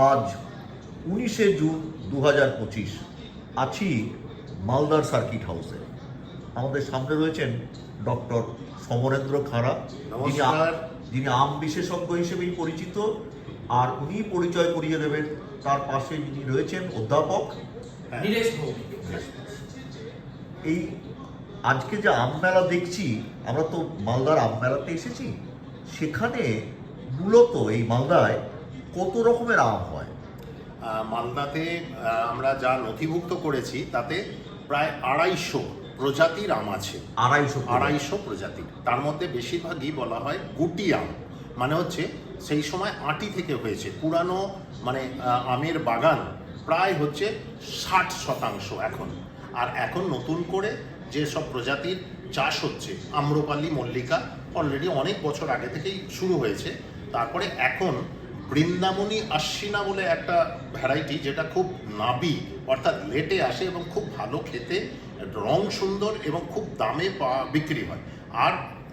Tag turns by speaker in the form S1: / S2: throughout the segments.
S1: আজ উনিশে জুন দু হাজার পঁচিশ আছি মালদার সার্কিট হাউসে। আমাদের সামনে রয়েছেন ডক্টর সমরেন্দ্র খাড়া যিনি আম- যিনি আম বিশেষজ্ঞ হিসেবেই পরিচিত আর উনি পরিচয় করিয়ে দেবেন। তার পাশে যিনি রয়েছেন অধ্যাপক
S2: হ্যাঁ।
S1: এই আজকে যে আম মেলা দেখছি আমরা তো মালদার আম মেলাতে এসেছি। সেখানে মূলত এই মালদায় কত রকমের আম হয়?
S2: মালদাতে আমরা যা নথিভুক্ত করেছি তাতে প্রায় আড়াইশো প্রজাতির আম আছে।
S1: আড়াইশো
S2: আড়াইশো প্রজাতির। তার মধ্যে বেশিরভাগই বলা হয় গুটি আম। মানে হচ্ছে সেই সময় আটি থেকে হয়েছে। পুরানো মানে আমের বাগান প্রায় হচ্ছে ষাট শতাংশ এখন। আর এখন নতুন করে যে সব প্রজাতির চাষ হচ্ছে আম্রপালি মল্লিকা অলরেডি অনেক বছর আগে থেকেই শুরু হয়েছে। তারপরে এখন বৃন্দাবনী আশ্বিনা বলে একটা ভ্যারাইটি যেটা খুব নাবি অর্থাৎ লেটে আসে এবং খুব ভালো খেতে রং সুন্দর এবং খুব দামে পা- বিক্রি হয়। আর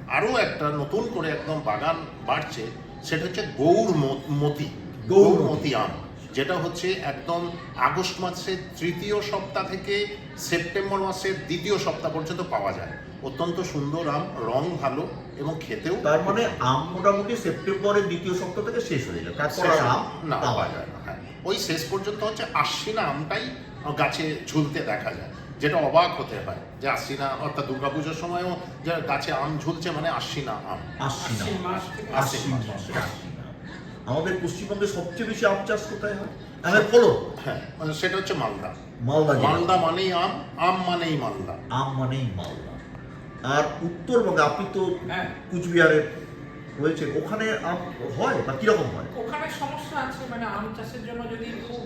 S2: আরও একটা নতুন করে একদম বাগান বাড়ছে সেটা হচ্ছে গৌর মতি
S1: গৌর
S2: মতি আম যেটা হচ্ছে একদম আগস্ট মাসের তৃতীয় সপ্তাহ থেকে সেপ্টেম্বর মাসের দ্বিতীয় সপ্তাহ পর্যন্ত পাওয়া যায়। অত্যন্ত সুন্দর আম রং ভালো এবং খেতেও
S1: তার মানে আম মোটামুটি সেপ্টেম্বরের দ্বিতীয় সপ্তাহ থেকে শেষ হয়ে যায়। তারপর আর আম
S2: না
S1: পাওয়া যায়
S2: না হ্যাঁ। ওই শেষ পর্যন্ত হচ্ছে আশ্বিনা আমটাই গাছে ঝুলতে দেখা যায় যেটা অবাক হতে হয় যে আশ্বিনা অর্থাৎ দুর্গাপুজোর সময়ও যে গাছে আম ঝুলছে মানে আশ্বিনা আম।
S3: আশ্বিন মাস
S1: আশ্বিন মাসে। আমাদের পশ্চিমবঙ্গে সবচেয়ে বেশি আম চাষ কোথায় হয়? আমের ফলন?
S2: হ্যাঁ মানে সেটা হচ্ছে মালদা।
S1: মালদা
S2: মালদা মানেই আম আম মানেই মালদা।
S1: আম মানেই মালদা। আর উত্তরবঙ্গে আপনি তো
S3: হ্যাঁ।
S1: কুচবিহারে রয়েছে ওখানে আম হয় বা কীরকম হয়?
S3: ওখানে সমস্যা আছে মানে আম চাষের জন্য যদি খুব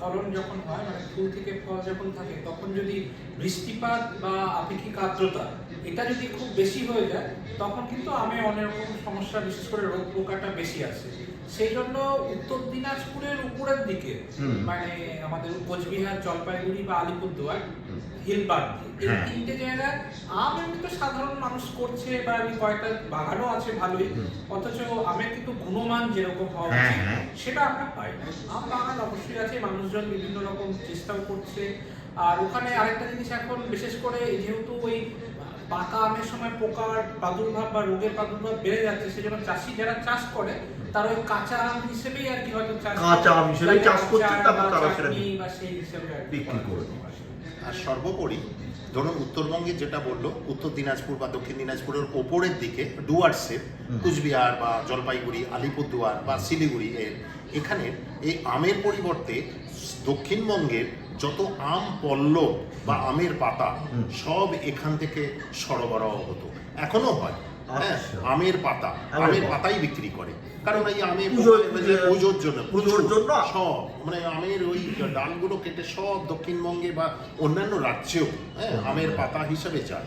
S3: ফলন যখন হয় মানে ফুল থেকে ফল যখন থাকে তখন যদি বৃষ্টিপাত বা আপেক্ষিক আর্দ্রতা এটা যদি খুব বেশি হয়ে যায় তখন কিন্তু আমে অনেক রকম সমস্যা বিশেষ করে রোগ পোকাটা বেশি আসে। সেই জন্য উত্তর দিনাজপুরের উপরের দিকে মানে আমাদের কোচবিহার জলপাইগুড়ি বা আলিপুরদুয়ার হিলবার্গ এই
S1: হ্যাঁ।
S3: তিনটে জায়গায় আম এমনি তো সাধারণ মানুষ করছে বা আমি কয়েকটা বাগানও আছে ভালোই অথচ আমের কিন্তু গুণমান যেরকম হওয়া
S1: হ্যাঁ,
S3: উচিত
S1: হ্যাঁ।
S3: সেটা আমরা পাই না আম বাগান অবশ্যই আছে মানুষজন বিভিন্ন রকম চেষ্টাও করছে আর ওখানে আরেকটা জিনিস এখন বিশেষ করে যেহেতু ওই পাকা আমের সময় পোকার প্রাদুর্ভাব বা রোগের প্রাদুর্ভাব বেড়ে যাচ্ছে সেজন্য চাষি যারা চাষ করে তারা ওই কাঁচা আম হিসেবেই আর কি হয়তো চাষ
S1: কাঁচা আম হিসেবেই চাষ করছে, তারপর তারা সেটা বিক্রি করে
S3: করে।
S2: আর সর্বোপরি ধরুন উত্তরবঙ্গে যেটা বলল উত্তর দিনাজপুর বা দক্ষিণ দিনাজপুরের ওপরের দিকে ডুয়ার্সের। কুচবিহার বা জলপাইগুড়ি আলিপুরদুয়ার বা শিলিগুড়ি এর এখানে এই আমের পরিবর্তে দক্ষিণবঙ্গের যত আম পল্লব বা আমের পাতা সব এখান থেকে সরবরাহ হতো এখনও হয়। আমের পাতা।
S1: আমের
S2: পাতাই বিক্রি করে। কারণ এই আমের
S1: পুজোর-
S2: পুজোর জন্য
S1: পুজোর জন্য?
S2: সব। মানে আমের ওই ডালগুলো কেটে সব দক্ষিণবঙ্গে বা অন্যান্য রাজ্যেও হ্যাঁ আমের পাতা হিসাবে যায়।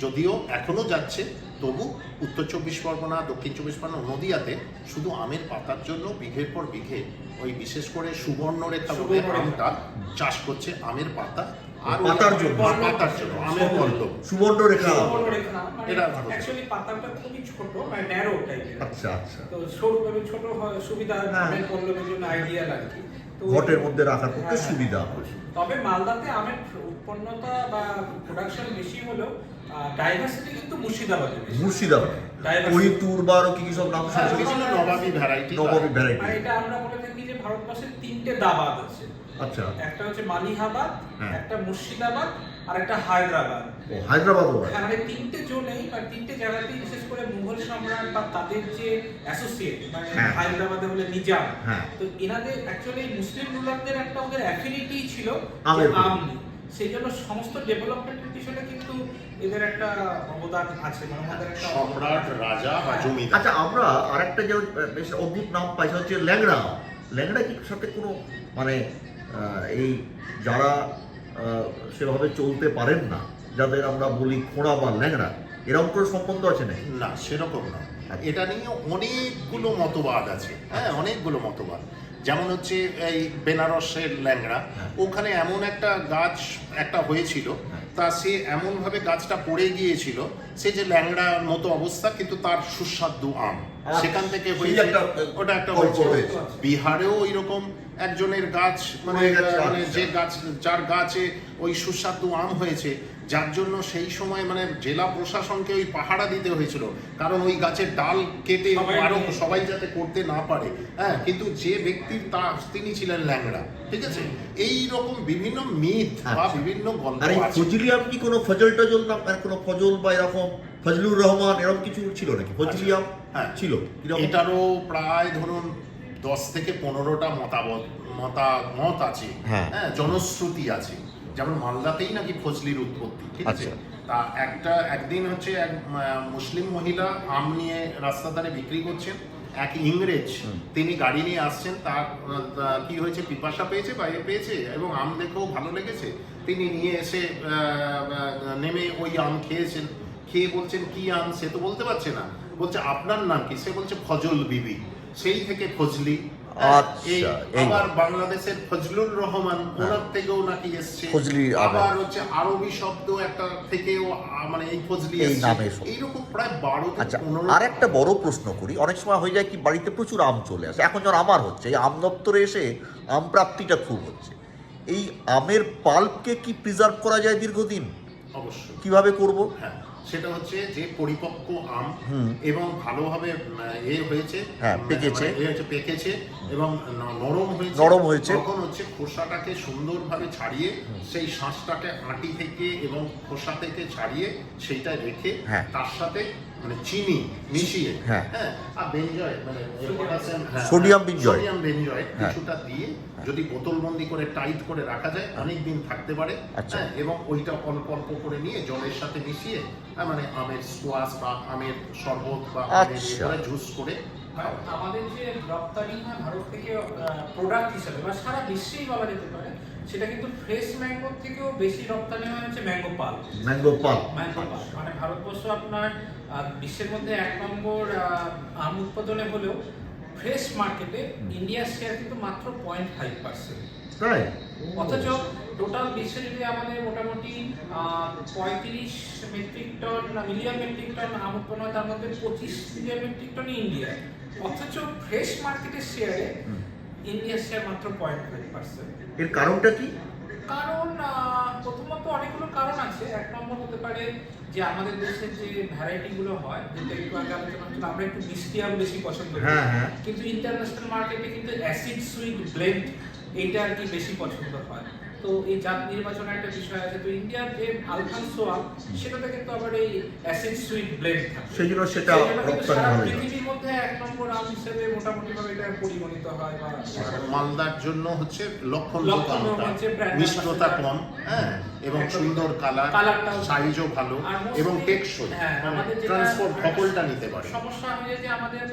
S2: যদিও এখনও যাচ্ছে তবু উত্তর চব্বিশ পরগনা দক্ষিণ চব্বিশ পরগনা নদিয়াতে শুধু আমের পাতার জন্য বিঘের পর বিঘে ওই বিশেষ করে সুবর্ণরেখা বলে
S3: সুবর্ণরেখা।
S2: আমটা চাষ করছে আমের পাতা আর
S1: পাতার জন্য।
S2: পাতার জন্য আমের গল্প
S1: সুবর্ণ রেখা।
S3: সুবর্ণরেখা, মানে
S2: এটা
S3: actually পাতাটা খুবই ছোট মানে ন্যারো টাইপের
S1: আচ্ছা আচ্ছা।
S3: তো সরু ছোট হয় সুবিধা
S1: হ্যাঁ।
S3: আমের পল্লবের জন্য আইডিয়া আর কি। তো
S1: ঘটের মধ্যে রাখার পক্ষে
S3: হ্যাঁ।
S1: সুবিধা হয়
S3: তবে মালদাতে আমের উৎপন্নতা বা প্রোডাকশন বেশি হলেও ডাইভার্সিটি কিন্তু মুর্শিদাবাদে বেশি।
S1: মুর্শিদাবাদ। হরিতুর বা আরও কি কি সব নাম
S3: হ্যাঁ,
S1: শুনেছি?
S2: নবাবী ভ্যারাইটি
S3: আর
S1: ভ্যারাইটি
S3: এটা আমরা বলে থাকি যে ভারতবর্ষের তিনটে দাবাদ আছে।
S1: আচ্ছা।
S3: একটা হচ্ছে মালিহাবাদ
S1: হ্যাঁ।
S3: একটা মুর্শিদাবাদ আর একটা হায়দ্রাবাদ।
S1: ও হায়দ্রাবাদও হয়
S3: হ্যাঁ, মানে তিনটে জোনেই বা তিনটে জায়গাতেই বিশেষ করে মুঘল সম্রাট বা তাদের যে অ্যাসোসিয়েট মানে
S1: হ্যাঁ।
S3: হায়দ্রাবাদে হলে নিজাম
S1: হ্যাঁ।
S3: তো এনাদের অ্যাকচুয়ালি মুসলিম রুলারদের একটা ওদের অ্যাফিনিটি ছিল আম সেই জন্য সমস্ত ডেভেলপমেন্টের পিছনে কিন্তু এদের একটা অবদান আছে মানে ওনাদের একটা
S2: সম্রাট রাজা বা জমিদার।
S1: আচ্ছা আমরা আরেকটা যে বেশ অদ্ভুত নাম পাইছি হচ্ছে ল্যাংড়া। ল্যাংড়া কি সাথে কোনো মানে এই যারা আহ, সেভাবে চলতে পারেন না যাদের আমরা বলি খোঁড়া বা ল্যাংড়া? এরকম কোনো সম্বন্ধ আছে নাকি
S2: না সেরকম না
S1: আচ্ছা।
S2: এটা নিয়ে অনেকগুলো মতবাদ আছে হ্যাঁ অনেকগুলো মতবাদ যেমন হচ্ছে এই বেনারসের ল্যাংড়া
S1: হ্যাঁ।
S2: ওখানে এমন একটা গাছ একটা হয়েছিল
S1: হ্যাঁ।
S2: তা সে এমনভাবে গাছটা পড়ে গিয়েছিল সে যে ল্যাংড়ার মতো অবস্থা কিন্তু তার সুস্বাদু আম
S1: আচ্ছা,
S2: সেখান থেকে হয়েছে ওটা একটা। বিহারেও ওই রকম একজনের গাছ মানে মানে
S1: আচ্ছা।
S2: যে গাছ যার গাছে ওই সুস্বাদু আম হয়েছে যার জন্য সেই সময় মানে জেলা প্রশাসনকে ওই পাহারা দিতে হয়েছিল। কারণ ওই গাছের ডাল কেটে
S3: আরও
S2: সবাই যাতে করতে না পারে। হ্যাঁ কিন্তু যে ব্যক্তির তা তিনি ছিলেন ল্যাংড়া ঠিক আছে? এই রকম বিভিন্ন মিথ বা
S1: আচ্ছা।
S2: বিভিন্ন গল্প আছে।
S1: কি কোনো ফজল টজল না আর কোনো ফজল বা এরকম ফজলুর রহমান এরকম কিছু ছিল নাকি? ফজলিয়াম
S2: হ্যাঁ।
S1: ছিল?
S2: এটারও প্রায় ধরুন দশ থেকে পনেরোটা মতামত মতামত আছে
S1: হ্যাঁ।
S2: হ্যাঁ জনশ্রুতি আছে। যেমন মালদাতেই নাকি ফজলির উৎপত্তি ঠিক আছে?
S1: আচ্ছা।
S2: তা একটা একদিন হচ্ছে এক মুসলিম মহিলা আম নিয়ে রাস্তা ধারে বিক্রি করছেন এক ইংরেজ তিনি গাড়ি নিয়ে আসছেন তার কি হয়েছে পিপাসা পেয়েছে বা পেয়েছে এবং আম দেখেও ভালো লেগেছে। তিনি নিয়ে এসে নেমে ওই আম খেয়েছেন খেয়ে বলছেন কি আম? সে তো বলতে পারছে না। বলছে আপনার নাম কি? সে বলছে ফজল বিবি। সেই থেকে ফজলি।
S1: আচ্ছা,
S2: আবার বাংলাদেশের ফজলুর রহমান ওনার থেকেও নাকি এসছে।
S1: ফজলি আবার।
S2: হচ্ছে আরবি শব্দ একটা থেকেও মানে এই ফজলি
S1: এই নামে
S2: এইরকম প্রায় বারো
S1: আচ্ছা আর একটা বড় প্রশ্ন করি। অনেক সময় হয়ে যায় কি বাড়িতে প্রচুর আম চলে আসে। এখন যখন আমার হচ্ছে এই আম দপ্তরে এসে আম প্রাপ্তিটা খুব হচ্ছে। এই আমের পাল্পকে কি প্রিজার্ভ করা যায় দীর্ঘদিন?
S2: অবশ্যই।
S1: কীভাবে করব?
S2: হ্যাঁ। সেটা হচ্ছে যে পরিপক্ক আম এবং ভালোভাবে এ হয়েছে
S1: হ্যাঁ,
S2: মানে
S1: পেকেছে।
S2: এ হচ্ছে পেকেছে এবং নরম হয়েছে
S1: নরম হয়েছে।
S2: তখন হচ্ছে খোসাটাকে সুন্দরভাবে ছাড়িয়ে সেই শাঁসটাকে আটি থেকে এবং খোসা থেকে ছাড়িয়ে সেইটা রেখে
S1: হ্যাঁ।
S2: তার সাথে মানে চিনি মিশিয়ে
S1: হ্যাঁ।
S2: হ্যাঁ আর মানে হ্যাঁ,
S1: সোডিয়াম বেঞ্জয়।
S2: সোডিয়াম বেঞ্জয়
S1: হ্যাঁ।
S2: কিছুটা দিয়ে যদি বোতলবন্দি করে টাইট করে রাখা যায় অনেক দিন থাকতে পারে
S1: আচ্ছা।
S2: হ্যাঁ, এবং ওইটা অল্প অল্প করে নিয়ে জলের সাথে মিশিয়ে হ্যাঁ, মানে আমের স্কোয়াশ বা আমের শরবত বা আমের
S1: আচ্ছা।
S2: জুস করে।
S3: আমাদের যে রপ্তানি ভারত থেকে প্রোডাক্ট হিসাবে বা সারা বিশ্বেই বলা যেতে পারে সেটা কিন্তু ফ্রেশ ম্যাঙ্গো থেকেও বেশি রপ্তানি হয় হচ্ছে mango pulp.
S1: Mango pulp
S3: mango pulp. মানে ভারতবর্ষ আপনার বিশ্বের মধ্যে এক নম্বর আম উৎপাদনে হলেও ফ্রেশ মার্কেটে ইন্ডিয়ার শেয়ার কিন্তু মাত্র পয়েন্ট ফাইভ পার্সেন্ট
S1: তাই?
S3: অথচ টোটাল বিশ্বে যদি আমাদের মোটামুটি পঁয়ত্রিশ metric ton million metric ton আম উৎপন্ন হয় তার মধ্যে পঁচিশ মিলিয়ন মেট্রিক টন ইন্ডিয়ায় অথচ ফ্রেশ মার্কেটের শেয়ারে ইন্ডিয়ার শেয়ার মাত্র পয়েন্ট ফাইভ পার্সেন্ট
S1: এর কারণটা কি?
S3: কারণ প্রথমত অনেকগুলো কারণ আছে। এক নম্বর হতে পারে যে আমাদের দেশের যে ভ্যারাইটি গুলো হয় যেটা একটু আগে আলোচনা আমরা একটু মিষ্টি আম বেশি পছন্দ করি।
S1: হ্যাঁ, হ্যাঁ।
S3: কিন্তু ইন্টারন্যাশনাল মার্কেটে কিন্তু অ্যাসিড সুইট ব্লেন্ড এইটা আর কি বেশি পছন্দ হয়। তো এই জাত নির্বাচনের একটা বিষয় আছে। তো ইন্ডিয়ার যে আলফানসো আম সেটাতে কিন্তু আবার এই অ্যাসিড সুইট ব্লেন্ড থাকে।
S1: সেই জন্য সেটা রপ্তানি।
S3: পৃথিবীর মধ্যে এক নম্বর আম হিসেবে এটা পরিগণিত হয় বা
S2: মালদার জন্য হচ্ছে লক্ষণ মিষ্টতা কম হ্যাঁ এবং সুন্দর কালার সাইজও ভালো এবং টেকসই।
S3: হ্যাঁ, আমাদের
S2: ট্রান্সপোর্ট সকলটা নিতে পারে।
S3: সমস্যা আমি যে আমাদের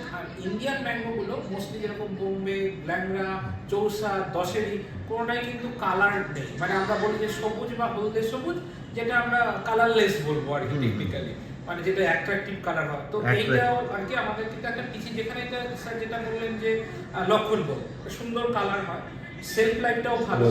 S3: ইন্ডিয়ান ম্যাঙ্গো গুলো মোস্টলি যেরকম বোম্বে ল্যাংড়া চৌসা দশেরি কোনোটাই কিন্তু কালার নেই। মানে আমরা বলি যে সবুজ বা হলদে সবুজ যেটা আমরা কালারলেস বলব আর কি টেকনিক্যালি মানে যেটা অ্যাট্রাকটিভ কালার হয়। তো। এইটাও আর কি আমাদের কিন্তু একটা পিছিয়ে যেখানে এটা স্যার যেটা বললেন যে লক্ষণ বল সুন্দর কালার হয়। সেলফ লাইফটাও ভালো।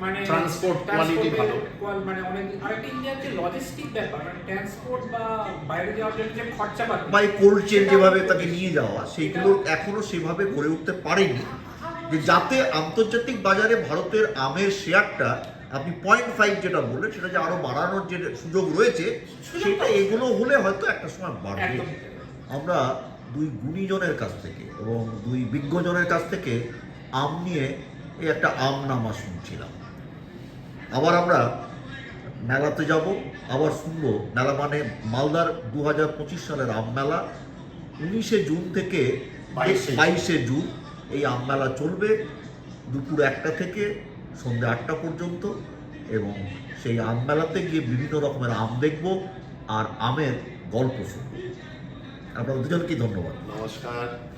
S3: মানে
S2: quality
S3: transport-এর
S2: ভালো।
S3: মানে অনেক আরেকটা ইন্ডিয়ার যে লজিস্টিক ব্যাপার মানে ট্রান্সপোর্ট বা বাইরে যাওয়ার জন্য যে খরচাপাতি
S1: বা এই কোল্ড চেন যেভাবে তাকে নিয়ে যাওয়া সেইগুলো এখনও সেভাবে গড়ে উঠতে পারেনি। যে যাতে আন্তর্জাতিক বাজারে ভারতের আমের শেয়ারটা আপনি পয়েন্ট ফাইভ যেটা বললেন সেটা যে আরও বাড়ানোর যে সুযোগ রয়েছে সেটা এগুলো হলে হয়তো একটা সময় বাড়বে। আমরা দুই গুণীজনের কাছ থেকে এবং দুই বিজ্ঞজনের কাছ থেকে আম নিয়ে এই একটা আম নামা শুনছিলাম। আবার আমরা মেলাতে যাব আবার শুনব। মেলা মানে মালদার দু হাজার পঁচিশ সালের আম মেলা। উনিশে জুন থেকে
S2: বাইশে
S1: বাইশে জুন এই আম মেলা চলবে। দুপুর একটা থেকে সন্ধ্যে আটটা পর্যন্ত এবং সেই আম মেলাতে গিয়ে বিভিন্ন রকমের আম দেখব আর আমের গল্প শুনব। আপনাদের দুজনকেই ধন্যবাদ।
S2: নমস্কার।